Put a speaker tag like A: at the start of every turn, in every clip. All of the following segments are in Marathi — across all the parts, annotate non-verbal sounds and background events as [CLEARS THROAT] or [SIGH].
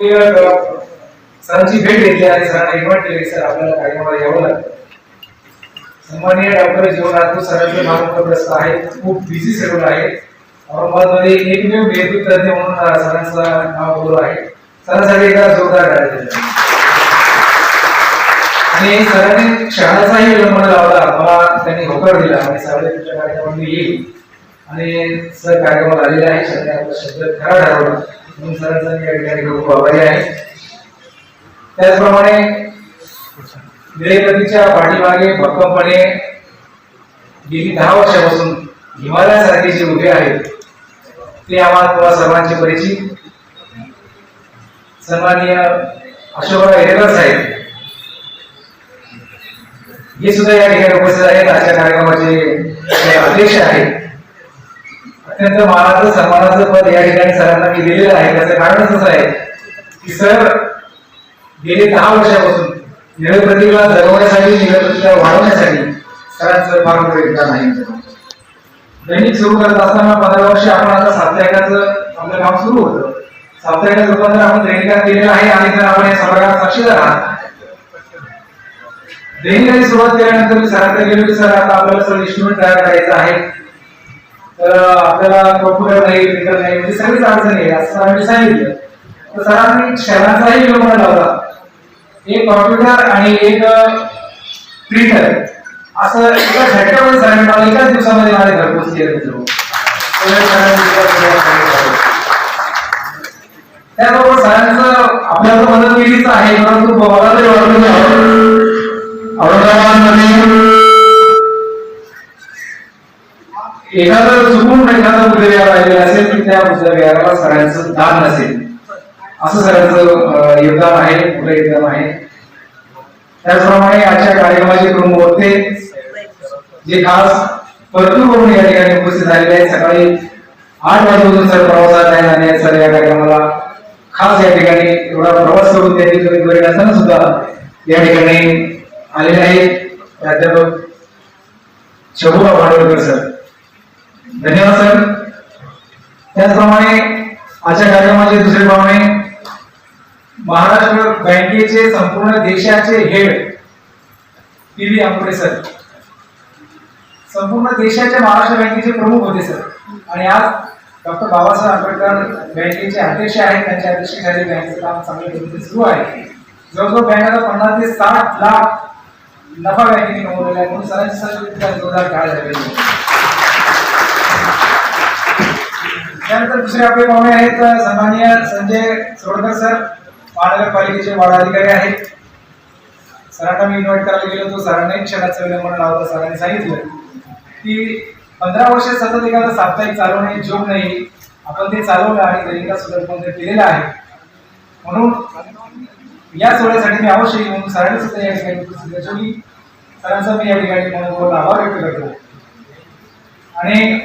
A: सरांची भेट घेतली आणि सरांना इन्व्हाइट केले सर आपल्याला कार्यक्रमाला यावं लागतं. सन्माननीय डॉक्टर जीवन सरांचे मार्गदर्शक आहेत खूप बिझी शेड्यूल आहे. औरंगाबादमध्ये एकमेव मेहदूत तज्ञ म्हणून सरांचा नाव बोलू आहे. सरांसाठी एका जोरदार टाळ्या आणि सरांनी क्षणाचाही विलंब लावला मला त्यांनी होकार दिला आणि सरांनी तुमच्या कार्यक्रमात येईल. आणि सर कार्यक्रमात आलेले आहे शब्द खरा ठरवला. सरांचा या ठिकाणी खूप आभारी आहे त्याचप्रमाणे निळेपतीच्या पाठीमागे भक्कमपणे गेली दहा वर्षापासून हिमालयासारखे जे उभे आहेत ते आम्हाला तुम्हा सर्वांचे परिचित. सन्माननीय अशोकराव हेरेकर साहेब. हे सुद्धा या ठिकाणी उपस्थित आहेत. आजच्या कार्यक्रमाचे अध्यक्ष आहेत अत्यंत मानाचं सन्मानाचं पद या ठिकाणी सरांना मी दिलेलं आहे. त्याचं कारणच असं आहे की सर गेले दहा वर्षापासून निळप्रतीला जगवण्यासाठी निळप्रतीला वाढवण्यासाठी सरांचं फार मोठं योगदान आहे. दैनिक सुरू करत असताना पंधरा वर्ष आपण आता साप्ताहिकाचं आपलं काम सुरू होतं. साप्ताहिकाचं रूपांतर आपण दैनिकात केलेलं आहे आणि जर आपण या सभागृहात साक्षीदार आहात. दैनिकाची सुरुवात केल्यानंतर मी सरांकडे गेलो की सर आता आपल्याला सर इन्स्ट्रुमेंट तयार करायचं आहे. तर आपल्याला कॉम्प्युटर नाही प्रिंटर नाही म्हणजे सगळीच अडचणी आहे असं आम्ही सांगितलं. तर सरांनी क्षणाचाही विलंब लावला. एक कॉम्प्युटर आणि एक प्रिंटर असं एका झटक्यामध्ये सरांनी मला एकाच दिवसामध्ये माझ्या घरपोच केलं मित्र त्याबरोबर सरांचं आपल्याला मदत केलीच आहे परंतु मला औरंगाबादमध्ये एखादं चुकून एखादा बुद्धविहार राहिलेला असेल तर त्या बुद्धविहाराला सरांचं दान नसेल असं सरांचं योगदान आहे कुठं योगदान आहे? त्याचप्रमाणे आजच्या कार्यक्रमाचे प्रमुख होते जे खास परतूर करून या ठिकाणी उपस्थित झालेले आहेत सकाळी आठ वाजेपासून सर प्रवासात आहे आणि सर या कार्यक्रमाला खास या ठिकाणी एवढा प्रवास करून त्यांनी कमी घरी असताना सुद्धा या ठिकाणी आलेले आहेत. प्राध्यापक शबूराव भांडवलकर सर. धन्यवाद सर. त्याचप्रमाणे आजच्या कार्यक्रमाचे दुसरे पाहुणे महाराष्ट्र बँकेचे संपूर्ण देशाचे head P. V. Ambode sir. संपूर्ण देशाच्या महाराष्ट्र बँकेचे प्रमुख होते सर. आणि आज डॉक्टर बाबासाहेब आंबेडकर बँकेचे अध्यक्ष आहेत त्यांच्या अध्यक्षतेखाली बँकेचं काम चांगल्या पद्धतीने सुरू आहे. जवळजवळ बँकेला पन्नास ते साठ लाख नफा बँकेने कमवलेला आहे. म्हणून सरांची सर जोरदार काळ झालेली त्यानंतर दुसरे आपले पाहुणे आहेत सन्मान्य संजय सोडकर सर महानगरपालिकेचे वार्ड अधिकारी आहेत. सरांना मी इन्व्हाइट करायला गेलो तो सरांनाही क्षणाचं विलंबन लावलं सरांनी सांगितलं की पंधरा वर्ष सतत एखादा साप्ताहिक चालवणे जोग नाही. आपण ते चालवलं आणि दैनिका सुद्धा ते केलेलं आहे. म्हणून या सोहळ्यासाठी मी आवश्यक म्हणून सरांनी सुद्धा या ठिकाणी सरांचा मी या ठिकाणी मनोभाव आभार व्यक्त करतो. आणि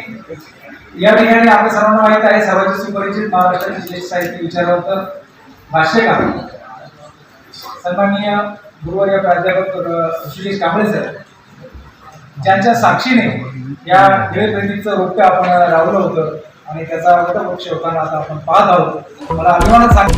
A: या ठिकाणी आपल्या सर्वांना माहीत आहे सर्वांचे सुपरिचित महाराष्ट्राचे ज्येष्ठ साहित्य विचारवंत भाष्यकार. सन्माननीय गुरुवर्य प्राध्यापक अ, कांबळे सर. ज्यांच्या साक्षीने या निळप्रतीचं रोप्य आपण लावलं होतं आणि त्याचा वटवृक्ष होताना आता आपण पाहत आहोत. मला अभिमानात सांग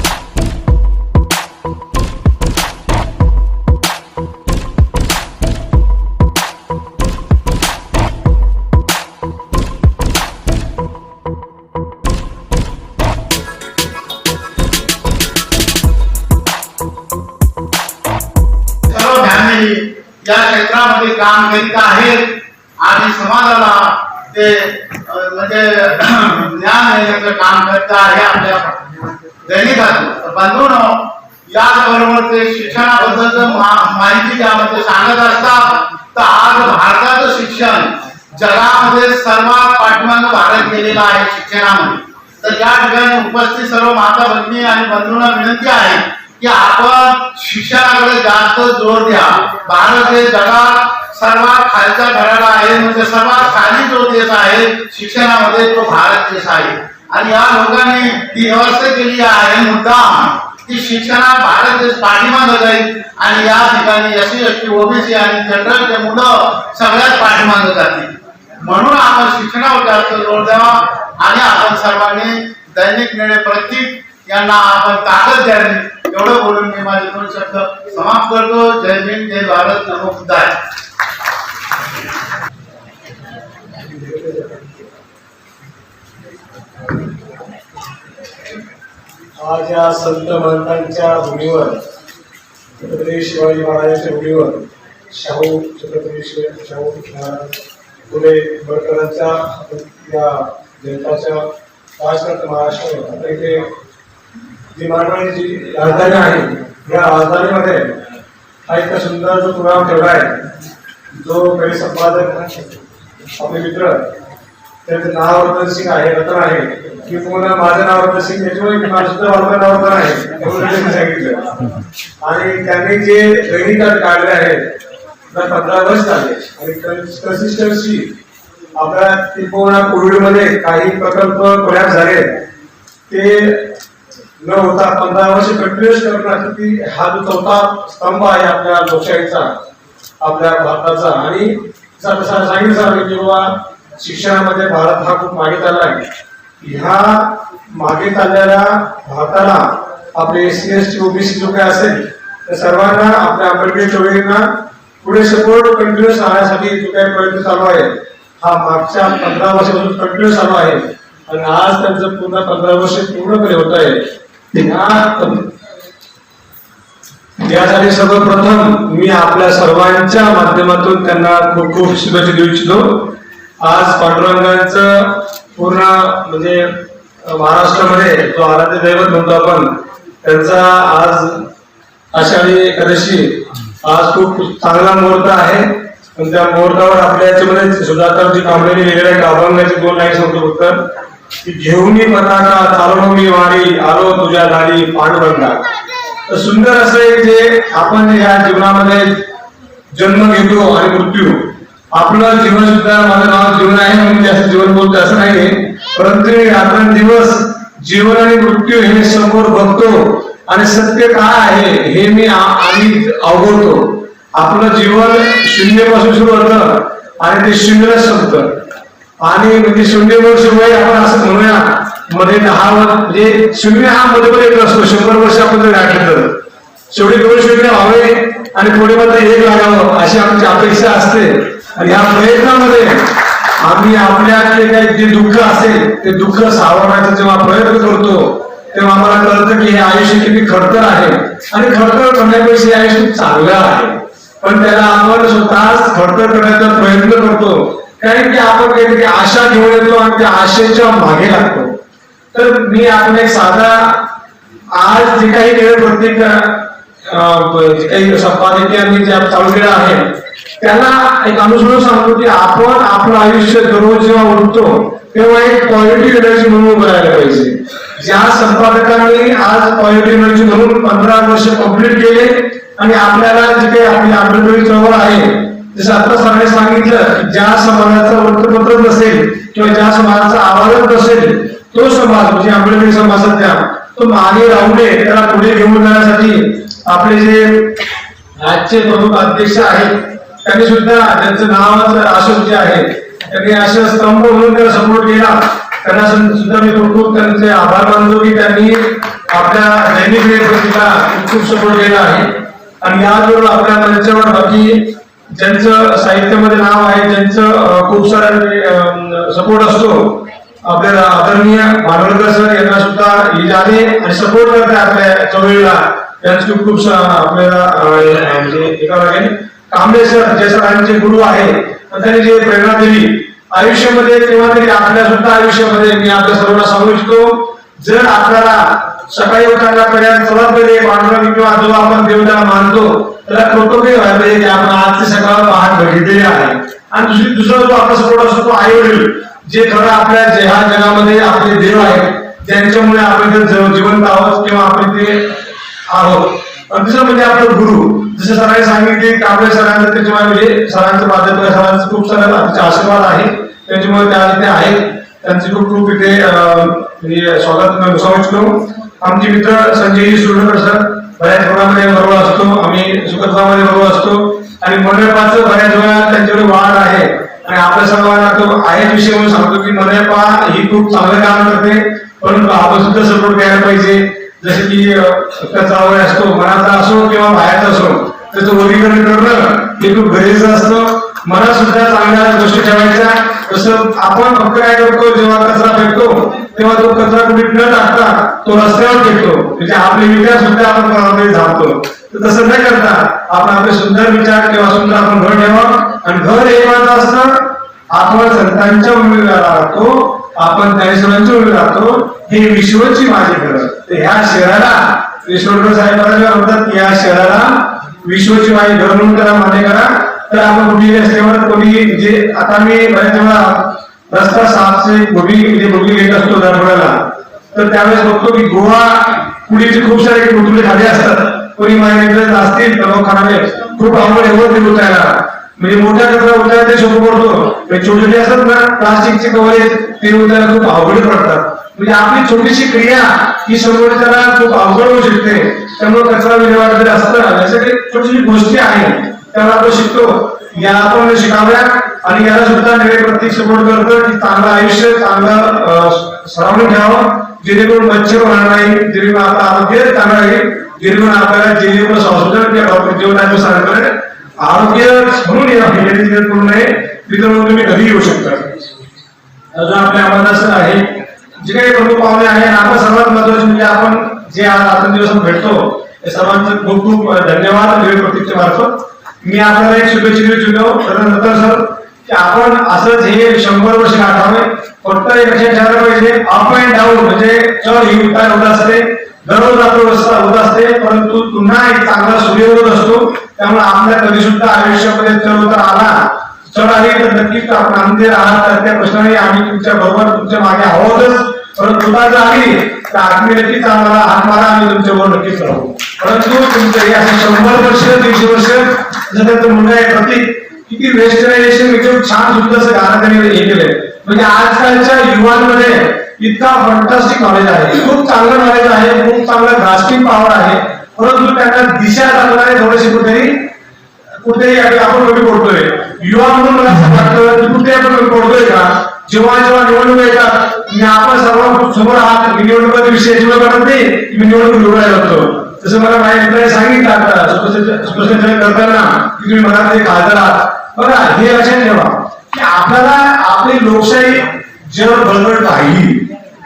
B: काम करीत आहेत. आणि समाजाला ते म्हणजे [CLEARS THROAT] ज्ञान देण्याचं काम करत आहे आपल्या दैनिकातून बंधून याचबरोबर ते शिक्षणाबद्दल माहिती त्यामध्ये सांगत असतात. तर आज भारताचं शिक्षण जगामध्ये सर्वात पाठीमागे भारत गेलेला आहे शिक्षणामध्ये. तर या ठिकाणी उपस्थित सर्व माता भगिनी आणि बंधूंना विनंती आहे की आपण शिक्षणाकडे जास्त जोर द्या. भारत हे जगात सर्वात खालच्या घराला आहे म्हणजे सर्वात खाली जो देश आहे शिक्षणामध्ये तो भारत देश आहे. आणि या लोकांनी ती व्यवस्था केली आहे मुद्दा की शिक्षणात भारत देश पाठीमागे जाईल. आणि या ठिकाणी S C S T OBC आणि जनरलचे मुलं सगळ्यात पाठीमागे जातील. म्हणून आपण शिक्षणावर जास्त जोर द्यावा. आणि आपण सर्वांनी दैनिक निर्णय प्रतीक यांना आपण ताकद द्यावी. एवढं बोलून मी माझे दोन शब्द समाप्त करतो. जय हिंद जय भारत नमो बुद्धाय.
C: आज या संत महंतांच्या भूमीवर छत्रपती शिवाजी महाराजांच्या भूमीवर शाहू छत्रपती शिवाजी शाहू महाराज फुले आंबेडकरांच्या या जनताच्या महाराष्ट्र आता इथे जी मांडवाची जी राजधानी आहे या राजधानीमध्ये हा इतका सुंदर जो प्रोग्राम ठेवला आहे जो काही संपादक आपले मित्र त्याचं नाव रतन सिंग आहे रतन आहे की तुम्हाला माझं नाव रतन सिंग त्याच्यामुळे माझं सुद्धा माझं नाव रतन आहे त्यांनी सांगितलं. आणि त्यांनी जे ट्रेनिंग कार्ड काढले आहेत तर पंधरा वर्ष झाले आणि कन्सिस्टन्सी आपल्या तिकोना कोविडमध्ये काही प्रकल्प कोलॅप झाले ते न होता पंधरा वर्ष कंटिन्युअस करण्यासाठी हा जो चौथा स्तंभ आहे आपल्या लोकशाहीचा आपल्या भारताचा. आणि जसं सांगितलं सर की बाबा शिक्षणामध्ये भारत हा खूप मागे चालला आहे. ह्या मागे चाललेल्या भारताला आपले S C S T OBC जो काय असेल त्या सर्वांना आपल्या आंबेडकरी चळवळींना पुढे सपोर्ट कंटिन्युअस राहण्यासाठी जो काही प्रयत्न चालू आहे हा मागच्या पंधरा वर्षापासून कंटिन्युअस चालू आहे. आणि आज त्यांचं पूर्ण पंधरा वर्ष पूर्णपणे होत आहे. यासाठी सर्वप्रथम मी आपल्या सर्वांच्या माध्यमातून त्यांना खूप खूप शुभेच्छा देऊ इच्छितो. आज पांडुरंगांचं पूर्ण म्हणजे महाराष्ट्रामध्ये जो आराध्य दैवत म्हणतो आपण त्यांचा आज आषाढी एकादशी आज खूप चांगला मुहूर्त आहे. पण त्या मुहूर्तावर आपल्या याच्यामध्ये सुधाकरजी कांबळेने लिहिलेल्या एक अभंगाची दोन लाईन सांगतो फक्त. घेऊनी पताका चालवून मी वारी आलो तुझ्या दारी पांडुरंगा. सुंदर असं जे आपण या जीवनामध्ये जन्म घेतो आणि मृत्यू आपलं जीवन सुद्धा माझं नाव जीवन आहे म्हणून जास्त जीवन बोलतो असं नाही परंतु आपण दिवस जीवन आणि मृत्यू हे समोर बघतो आणि सत्य काय आहे हे मी आम्ही अवगवतो आपलं जीवन शून्यपासून सुरू होतं आणि ते शून्यला संपतं. आणि म्हणजे शून्य वर्ष वय आपण असं म्हणूया. मध्ये दहा म्हणजे शून्य हा मध्ये पण एक असतो. शंभर वर्ष आपण जर गाठलं तर. शेवटी दोन शून्य व्हावे आणि पुढे मात्र एक लागावं अशी आमची अपेक्षा असते. आणि या प्रयत्नामध्ये आम्ही आपल्यातले काही जे दुःख असेल ते दुःख सावरण्याचा जेव्हा प्रयत्न करतो तेव्हा आम्हाला कळतं की हे आयुष्य किती खडतर आहे. आणि खडतर करण्यापेक्षा हे आयुष्य चांगलं आहे. पण त्याला आपण स्वतःच खडतर करण्याचा प्रयत्न करतो. कारण की आपण काहीतरी आशा घेऊन येतो आणि त्या आशेच्या मागे लागतो. तर मी आपण एक साधा आज जे काही वेळ प्रत्येक जे काही संपादकीयांनी जे चालू केलं आहे त्याला एक अनुसरून सांगतो की आपण आपलं आयुष्य दररोज जेव्हा उठतो तेव्हा एक पॉझिटिव्ह एनर्जी म्हणून उभं राहायला पाहिजे. ज्या संपादकांनी आज पॉझिटिव्ह एनर्जी म्हणून पंधरा वर्ष कंप्लीट केले आणि आपल्याला जे काही आपली आंबेडकरी चळवळ आहे जसं आता सरांनी सांगितलं ज्या समाजाचं वृत्तपत्र नसेल किंवा ज्या समाजाचा आवाजच नसेल तो समाज म्हणजे आंबेडकरी समाज सध्या तो मागे राहू नये त्याला पुढे घेऊन जाण्यासाठी आपले जे आजचे प्रमुख अध्यक्ष आहेत त्यांनी सुद्धा त्यांचं नावाचं अशोक जे आहे त्यांनी असं स्तंभ म्हणून त्याला सपोर्ट केला. त्यांना सुद्धा मी खूप खूप त्यांचे आभार मानतो की त्यांनी आपल्या दैनिक वेळेला खूप सपोर्ट केला आहे. आणि याचबरोबर आपल्या त्यांच्यावर बाकी ज्यांचं साहित्यामध्ये नाव आहे ज्यांचं खूप सारा सपोर्ट असतो आपल्याला आदरणीय भांडवलकर सर यांना सुद्धा ही जाणे आणि सपोर्ट करते आपल्या चवळीला त्यांचे खूप आपल्याला म्हणजे एका लागेल. कांबळे सर जे सरांचे गुरु आहे त्यांनी जे प्रेरणा दिली आयुष्यामध्ये तेव्हा तरी आपल्या सुद्धा आयुष्यामध्ये मी आपल्या सर्वांना सांगू इच्छितो जर आपल्याला सकाळी उठायला पर्यंत सर्वात पहिले पांढरा किंवा आजोबा आपण देवताला मानतो त्याला कौटुंबिक व्हायला पाहिजे म्हणजे की आपण आजची सकाळ पहाट घडलेली आहे. आणि दुसरी दुसरा जो आपला सपोर्ट असतो तो आई वडील जे खरं आपल्या जे ह्या जगामध्ये आपले देव आहेत त्यांच्यामुळे आपण ते जीवन जिवंत आहोत किंवा आपण ते आहोत. आणि दुसरं म्हणजे आपलं गुरु. जसं सरांनी सांगितले कांबळे सरांचं त्याच्यामुळे म्हणजे सरांचं प्राध्यापक सरांचं खूप सारे त्यांचे आशीर्वाद आहे. त्याच्यामुळे त्या ते आहेत त्यांचे खूप खूप इथे म्हणजे स्वागत मी आमचे मित्र संजय सुर्णकर सर बऱ्याच प्रमाणामध्ये बरोबर असतो. आम्ही सुखदरामध्ये बरोबर असतो. आणि मंडळपाचं बऱ्याच वेळा त्यांच्याकडे वाढ आहे. आणि आपल्या सर्वांना तो आहेच विषय म्हणून सांगतो की मनरेपा ही खूप चांगलं काम करते. परंतु आपण सुद्धा सपोर्ट द्यायला पाहिजे. जसे की अ, कचरा असतो मनाचा असो किंवा बाहेरचा असो त्याचं वर्गीकरण करणं हे खूप गरजेचं असतं. मला सुद्धा चांगल्या गोष्टी ठेवायच्या तसं आपण फक्त काय करतो जेव्हा कचरा फेकतो तेव्हा तो कचरा कुठे न टाकता तो रस्त्यावर फेकतो. म्हणजे आपले विचार सुद्धा आपण कोणामध्ये झाडतो तर तसं न करता आपण आपले सुंदर विचार किंवा सुंदर आपण घर ठेवा आणि घर हे माझं असतं आपण संतांच्या उमेदवार राहतो आपण ज्ञानेश्वरांच्या उमेदवार राहतो. हे विश्वची माझी घर. तर ह्या शहराला विश्वकर साहेबांना म्हणतात की या शहराला विश्वची माझी घर म्हणून करा मान्य करा. तर आपण कुठेही असल्यावर कोणी जे आता मी बऱ्याच वेळा रस्ता साफचे भोगी म्हणजे भोगी घेत असतो दरवड्याला तर त्यावेळेस बघतो की गोवा पुढीचे खूप सारे कुठले खाली असतात. कोणी माझ्याकडे असतील तर खूप आवड एवढं ते उठायला म्हणजे मोठ्या कचरा उठायला ते सोपं पडतो. म्हणजे छोटे छोटे असतात ना प्लास्टिकचे कव्हरेज ते उठायला खूप अवघड पडतात. म्हणजे आपली छोटीशी क्रिया ही समोरच्याला खूप अवघड होऊ शकते. त्यामुळे कचरा विल्हेवाट जर असतं यासाठी छोटी छोटी गोष्टी आहेत त्याला आपण शिकतो. या आपण शिकाव्या आणि याला सुद्धा नवे प्रत्येक सपोर्ट करतो की चांगलं आयुष्य चांगलं सराउंडिंग ठेवावं जेणेकरून मच्छर होणार नाही जेणेकरून आपलं आरोग्य चांगलं राहील. जेणेकरून आपल्याला जेणेकरून संशोधन किंवा डॉक्टर जीवनाच्या आरोग्य म्हणून या करू नये. तिथं तुम्ही कधी येऊ शकता. अजून आपल्या आम्हाला असं आहे. जे काही प्रमुख पाहुणे आहे आणि आपण सर्वात महत्त्वाचे म्हणजे आपण जे आज आपण दिवस भेटतो सर्वांचं खूप खूप धन्यवाद. प्रतीक्षा मार्फत. मी आपल्याला एक शुभेच्छा देऊ इच्छितो. प्रथम सर की आपण असंच हे शंभर वर्ष गाठावे फक्त एक लक्षात ठेवायला पाहिजे. अप अँड डाऊन म्हणजे चढ ही उतार होत असते. दररोज आपली होत असते. परंतु पुन्हा एक चांगला सूर्योदय असतो. त्यामुळे आपल्या कधी सुद्धा आयुष्यामध्ये चढ उतार आला चढ आली तर नक्कीच आपण आनंदी राहणार तर त्या प्रश्नाने आम्ही तुमच्या बरोबर तुमच्या मागे आहोतच. परंतु तुला जर आली तर आम्ही नक्कीच आम्हाला हात मारा आम्ही तुमच्यावर नक्कीच राहू परंतु तुमचं हे असं शंभर वर्ष दीडशे वर्ष जर त्याचं मुलगा आहे प्रतीक किती वेस्टर्नायझेशन एकदम छान सुद्धा असं गाणं त्यांनी हे केलंय. म्हणजे आजकालच्या युवांमध्ये इतका फंटास्टिक नॉलेज आहे. खूप चांगलं नॉलेज आहे खूप चांगलं ग्रास्पिंग पॉवर आहे. परंतु त्यांना दिशा दाखवणारे थोडेसे कुठेतरी कुठेही आपण आपण कमी पडतोय युवा म्हणून मला असं वाटतं की कुठे आपण कमी पडतोय का? जेव्हा जेव्हा निवडणूक येतात मी आपण सर्व समोर आहात मी निवडणुकीचा विषय जेव्हा करत नाही मी निवडणूक निवडायला लागतो तसं मला माझ्या मित्राने सांगितलं आता स्पष्ट- करताना की तुम्ही मनात एक खासदार आहात. बघा हे लक्षात ठेवा की आपल्याला आपली लोकशाही जर बळबळ राहिली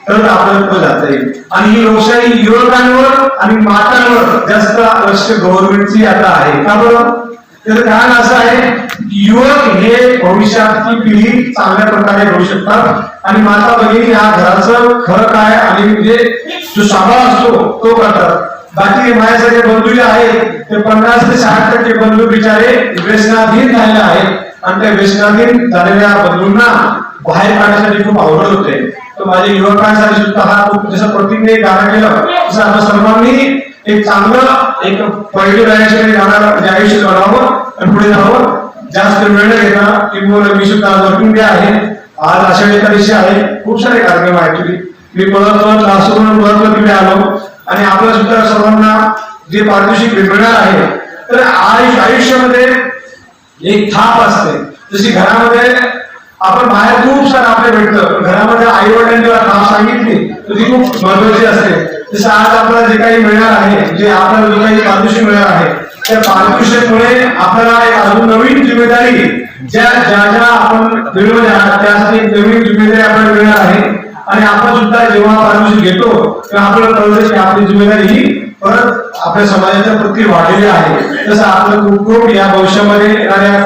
C: तर आपल्याला पुढे जाता येईल. आणि ही लोकशाही युवकांवर आणि मातांवर जास्त लक्ष गव्हर्नमेंटची आता आहे. का बरं? त्याचं कारण असं आहे की युवक हे भविष्यातली पिढी चांगल्या प्रकारे घडू शकतात. आणि माता भगिनी या घराचं खरं काय आणि म्हणजे जो सांभाळ असतो तो करतात बाकी माझ्यासारखे बंधू जे आहेत ते पन्नास ते साठ टक्के बंधू बिचारे व्यसनाधीन झालेले आहेत. आणि त्या व्यसनाधीन झालेल्या बंधूंना बाहेर काढण्यासाठी खूप आवडत होते. तर माझ्या युवकांसाठी सुद्धा हा खूप जसं प्रतीकने गाणं केलं तसं आपण सर्वांनी एक चांगलं एक पहिली राहायचे गाणं म्हणजे आयुष्य घडावं आणि पुढे जावं. जास्त वेळ घेता किंवा मी सुद्धा वर्किंग डे आहे. आज आषाढी एकादशी आहे. खूप सारे कार्यक्रम आहेत ऍक्च्युली मी परत परत लासून तिकडे आलो. आणि आपल्या सुद्धा सर्वांना जे पारितोषिक मिळणार आहे तर आयुष्य आयुष्यामध्ये एक थाप असते. जशी घरामध्ये आपण बाहेर खूप सारं आपल्या भेटतं. पण घरामध्ये आई वडिलांनी जेव्हा थाप सांगितली. तर ती खूप महत्वाची असते. जसं आज आपल्याला जे काही मिळणार आहे जे आपल्याला जो काही पारितोषिक मिळणार आहे त्या पारितोषिकमुळे आपल्याला एक अजून नवीन जिम्मेदारी ज्या ज्या ज्या आपण मिळवल्या त्यासाठी एक नवीन जिम्मेदारी आपल्याला मिळणार आहे. आणि आपण सुद्धा जेव्हा पारितोषिक घेतो तेव्हा आपल्याला कळतं की आपली जिम्मेदारी ही परत आपल्या समाजाच्या प्रती वाढलेली आहे. तसं आपलं कुटुंब या भविष्यामध्ये येणाऱ्या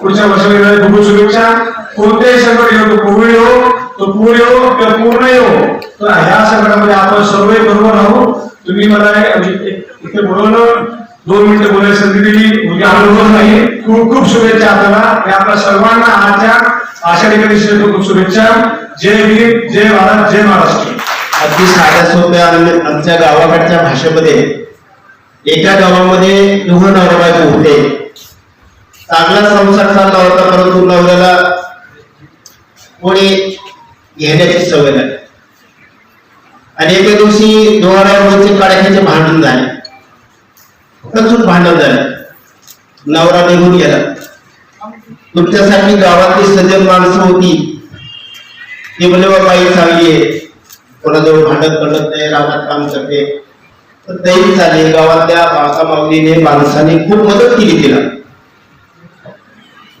C: पुढच्या वर्षामध्ये येणाऱ्या खूप शुभेच्छा कोणत्याही संकट येऊ तो कोविड येऊ तो पूर येऊ किंवा पूर्ण येऊ तर ह्या संकटामध्ये आपण सर्व बरोबर राहू. तुम्ही मला इथे बोलवलं दोन मिनिटं बोलायला संधी दिली. उद्या अनुभव नाही खूप खूप शुभेच्छा आपल्याला. आपल्या सर्वांना आजच्या आषाढी एकादशीच्या खूप शुभेच्छा. जय भीम जय भारत जय महाराष्ट्र.
D: अगदी साध्या सोप्या आमच्या गावाकडच्या भाषेमध्ये एका गावामध्ये दोघं नवरा बायको होते. चांगला संसार चालला होता परंतु नवऱ्याला कोणी घेण्याची सवय नाही. आणि एके दिवशी दोघांवरचे काढायचे भांडण झाले. कचून भांडण झाले. नवरा निघून गेला. तुमच्यासाठी गावातली सजग माणसं होती. ती म्हणजे बाई चांगली आहे. कोणाजवळ भांडत पडत नाही रामात काम करते. तर झाले. गावातल्या माता माऊलीने माणसाने खूप मदत केली तिला.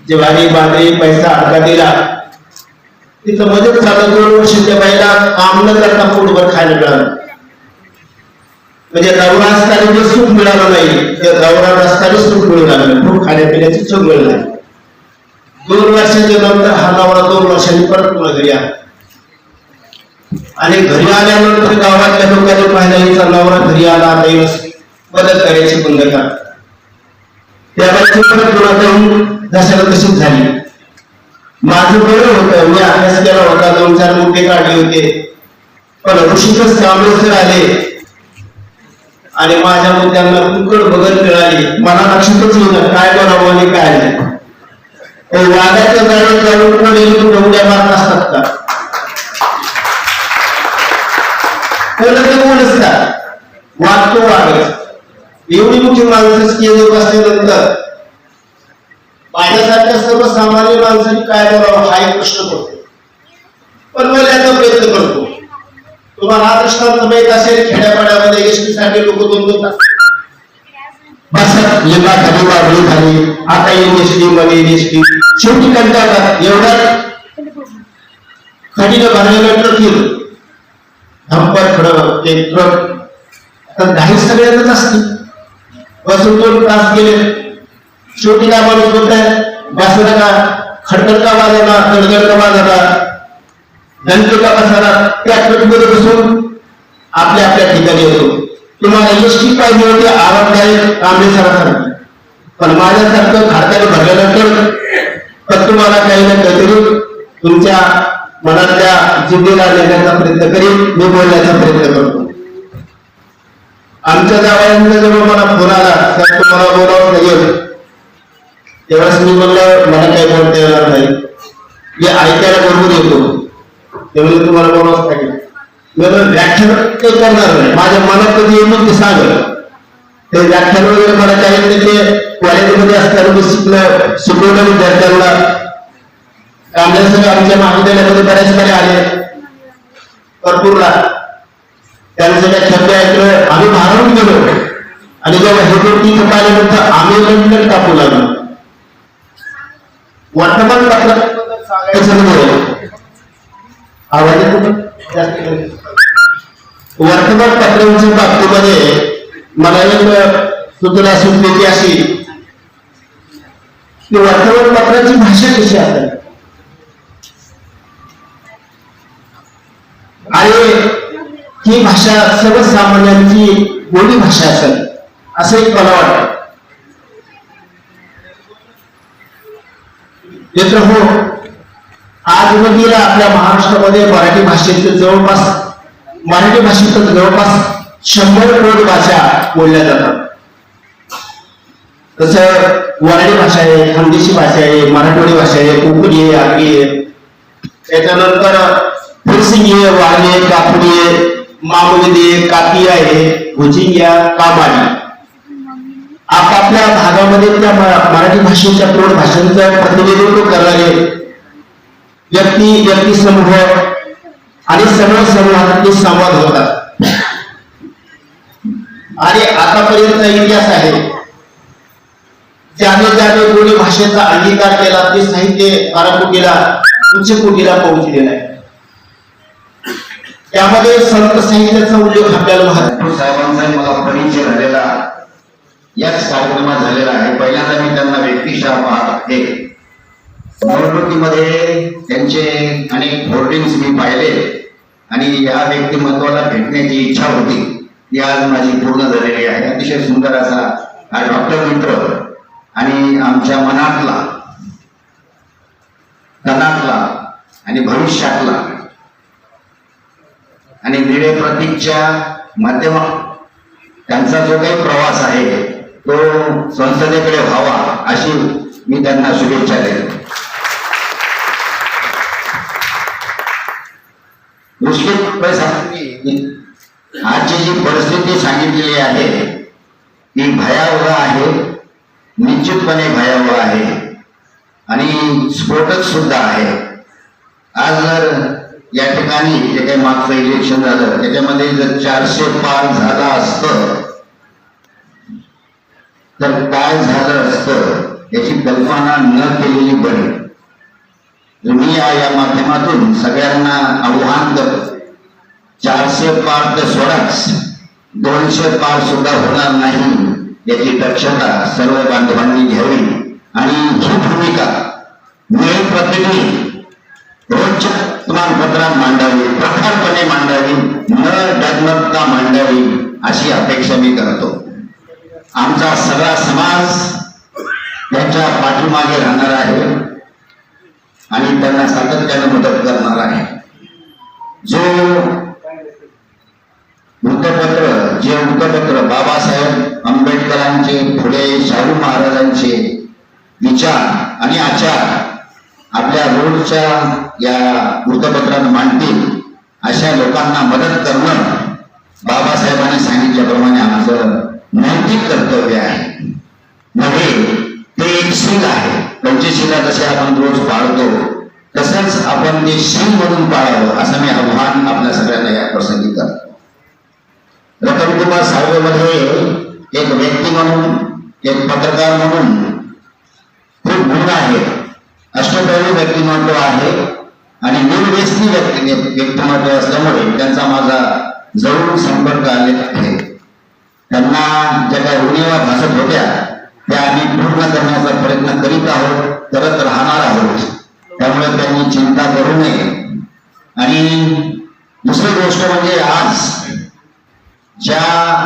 D: जेवारी बांधे पैसा अडका दिला. तिथं मदत झालं. दोन वर्ष त्या बाईला काम न करता पोटभर खायला मिळालं. म्हणजे दौरा असताना जे सुख मिळालं नाही. त्या दौरा असताना सुख मिळू लागलं. खूप खाण्यापिण्याची चूक मिळणार दोन वर्षाच्या नंतर हा नवरा दोन वर्षांनी परत पुन्हा घरी आला. आणि घरी आल्यानंतर गावातल्या लोकांनी पाहिलं हिचा नवरा घरी आला दैवस मदत करायची बंद का त्या दशाला तशीच झाली? माझं बरं होतं मी अभ्यास केला होता दोन चार मुद्दे काढले होते. पण ऋषीच कामेश्वर आले. आणि माझ्या मुद्द्यांना कुकड बघत मिळाली. मला लक्षातच होतं काय करावं आणि काय नाही. वादाच्या वाघाच्या जाळीत जाऊन कोणी उड्या मारत असतात का? कोणतं कोण असतात वाटतो वागत. एवढी मोठी माणसं स्टेजवर बसल्यानंतर माझ्यासारख्या सर्वसामान्य माणसाने काय करावं हा एक प्रश्न पडतो. पण बोलण्याचा प्रयत्न करतो. तुम्हाला हा दृष्टांत माहीत असेल खेड्यापाड्यामध्ये एसटी साठी लोक दोन दोन तास बसत लिंबा खाली वाढली खाली आता येईल एसटी मध्ये एसटी शेवटी कंटाळतात एवढ्या खडीनं भरलेलं ट्रक येईल डंपर खडं ते ट्रक आता घाई सगळ्यातच असते बसून दोन तास गेले. शेवटी काय माणूस बोलताय? बसला का? खडखड का वाजवला गडगड का वाजवला दंड का बसला त्या ट्रकमध्ये बसून आपल्या आपल्या ठिकाणी येतो. तुम्हाला एसटी पाहिजे होती आरामदायक कामेश्वरासारखी पण माझ्यासारखं खात्याने भरलेलं ट्रक तर तुम्हाला काही ना काहीतरी तुमच्या मनातल्या जिद्दीला देण्याचा प्रयत्न करीन मी बोलण्याचा प्रयत्न करतो. आमच्या गावांचा जेव्हा मला फोन आला तर तुम्हाला बोलावं लागेल तेव्हाच मी म्हणलं मला काही बोलता येणार नाही. मी ऐकायला बरोबर येतो. त्यामुळे तुम्हाला बोलावंच लागेल. मी व्याख्यान काही करणार नाही. माझ्या मनात कधी येऊन ते सांगेल ते व्याख्यान वगैरे मला काही ते कॉलेजमध्ये असताना मी शिकलं शिकवलं विद्यार्थ्यांना. कामल्यासंग आमच्या महाविद्यालयामध्ये बऱ्याच बरे आले. भरपूरला. त्यांचं काय शब्द ऐकलं आम्ही भारावून गेलो. आणि जेव्हा हे गोष्टी इथं आल्यानंतर आम्ही लंडन टाकू लागलो. वर्तमानपत्रात सांगायचं आवाज येतो वर्तमानपत्रांच्या बाबतीमध्ये मला एक सूचना सुचलेली अशी. की वर्तमानपत्राची भाषा कशी असेल आणि ही भाषा सर्वसामान्यांची बोली भाषा असेल असं एक मला वाटतं. मित्र हो आज वगैरे आपल्या महाराष्ट्रामध्ये मराठी भाषेचं जवळपास मराठी भाषेचं जवळपास शंभर करोड भाषा बोलल्या जातात. तसं वराडी भाषा आहे खानदेशी भाषा आहे मराठवाडी भाषा आहे कोकणी आहे आगरी आहे. त्याच्यानंतर फुरसिंगी आहे वाघे मामुलदे कापडी आहे भुजिंग्या आहे आहे कामाडी आपापल्या भागामध्ये त्या मराठी भाषेच्या प्रौढ भाषांचं प्रतिनिधित्व करणारे व्यक्ती व्यक्ती समूह आणि सर्व समूहातले संवाद होतात. आणि आतापर्यंत इतिहास आहे ज्याने ज्याने बोली भाषेचा अंगीकार केला ते साहित्य बाराकोटीला उच्च कोटीला पोहोचलेला आहे. त्यामध्ये संत साहित्याचा उल्लेख आपल्याला महाराज
E: ठाकूर साहेबांचा मला परिचय झालेला याच कार्यक्रमात झालेला आहे. पहिल्यांदा मी त्यांना व्यक्तिशः पाहत. आहे निवडणुकीमध्ये त्यांचे अनेक होर्डिंग्स मी पाहिले आणि या व्यक्तिमत्वाला भेटण्याची इच्छा होती. ती आज माझी पूर्ण झालेली आहे. अतिशय सुंदर असा हा डॉक्टर मित्र आणि आमच्या मनातला तनातला आणि भविष्यातला आणि प्रतीकच्या माध्यमा. त्यांचा जो काही प्रवास आहे तो संसदेकडे व्हावा अशी मी त्यांना शुभेच्छा देतो. मुश्किल आजची जी परिस्थिती सांगितलेली आहे ती भयावह आहे निश्चितपणे भयावह आहे. आणि स्फोटक सुद्धा आहे. आज जर या ठिकाणी जे काही मागचं इलेक्शन झालं त्याच्यामध्ये जर चारशे पार झाला असतं तर काय झालं असतं याची कल्पना न केलेली बरी. मी या माध्यमातून सगळ्यांना आव्हान करतो. चारशे पार तर सोडाच दोनशे पार सुद्धा होणार नाही याची दक्षता सर्व बांधवांनी घ्यावी. आणि ही भूमिका मिळून पद्धतीने रोजच्या वर्तमानपत्रात मांडावी प्रखरपणे मांडावी न डगमगता मांडावी अशी अपेक्षा मी करतो. आमचा सगळा समाज त्यांच्या पाठीमागे राहणार आहे आणि त्यांना सातत्याने मदत करणार आहे. जो वृत्तपत्र जे वृत्तपत्र बाबासाहेब आंबेडकरांचे फुले शाहू महाराजांचे विचार आणि आचार आपल्या रोडच्या या वृत्तपत्रात मांडतील अशा लोकांना मदत करणं बाबासाहेबांनी सांगितल्याप्रमाणे आमचं नैतिक कर्तव्य आहे. नव्हे ते एक शील आहे. पंचशीला जसे आपण रोज पाळतो तसंच आपण ते शील म्हणून पाळावं असं मी आव्हान आपल्या सगळ्यांना या प्रसंगी करतो. रतनकुमार साळवेमध्ये एक व्यक्ती म्हणून एक पत्रकार म्हणून खूप गुण आहे अष्टपैलू व्यक्तिमत्व आहे. आणि निर्व्यसनी व्यक्ती व्यक्तिमत्व असल्यामुळे त्यांचा माझा जरूर संपर्क आलेला आहे. त्यांना ज्या काही उणीवा भासत होत्या त्या आम्ही पूर्ण करण्याचा प्रयत्न करीत आहोत करत राहणार आहोत. त्यामुळे त्यांनी चिंता करू नये. आणि दुसरी गोष्ट म्हणजे आज ज्या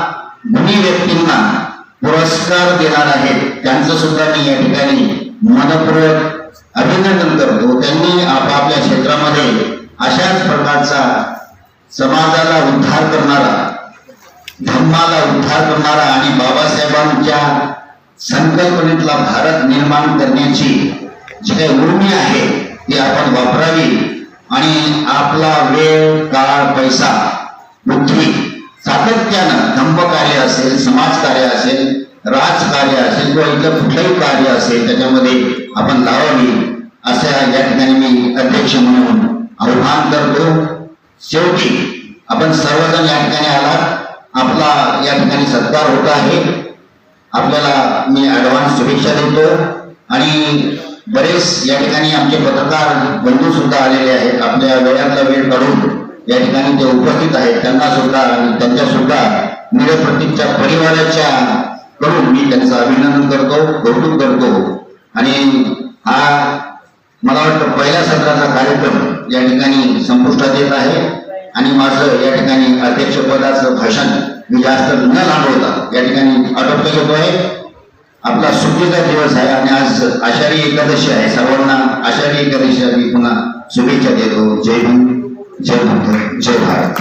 E: गुणी व्यक्तींना पुरस्कार देणार आहेत त्यांचं सुद्धा मी या ठिकाणी मनपूर्वक अभिनंदन करतो. त्यांनी आपापल्या क्षेत्रामध्ये अशाच प्रकारचा समाजाला उद्धार करणारा धर्माला उद्धार करणारा आणि बाबासाहेबांच्या संकल्पनेतला भारत निर्माण करण्याची जी काही उर्मी आहे ती आपण वापरावी आणि आपला वेळ काळ पैसा बुद्धी सातत्यानं धम्मकार्य असेल समाजकार्य असेल राजकार्य असेल किंवा इतर कुठलंही कार्य असेल त्याच्यामध्ये आपण लावावी असं या ठिकाणी मी अध्यक्ष म्हणून आव्हान करतो. शेवटी आपण सर्वजण या ठिकाणी आलात. आपला या ठिकाणी सत्कार होत आहे. आपल्याला मी ऍडव्हान्स शुभेच्छा देतो. आणि बरेच या ठिकाणी आमचे पत्रकार बंधू सुद्धा आलेले आहेत. आपल्या वेळातला वेळ काढून या ठिकाणी ते उपस्थित आहेत. त्यांना सुद्धा आणि त्यांच्या सुद्धा निळ प्रतीकच्या परिवाराच्या कडून मी त्यांचं अभिनंदन करतो कौतुक करतो. आणि हा मला वाटतं पहिल्या सत्राचा कार्यक्रम या ठिकाणी संपुष्टात येत आहे. आणि माझं या ठिकाणी अध्यक्षपदाचं भाषण मी जास्त न लांबवता या ठिकाणी आटोपलं घेतो आहे. आपला सुट्टीचा दिवस आहे आणि आज आषाढी एकादशी आहे. सर्वांना आषाढी एकादशी मी पुन्हा शुभेच्छा देतो. जय हिंद जय बुद्ध जय भारत.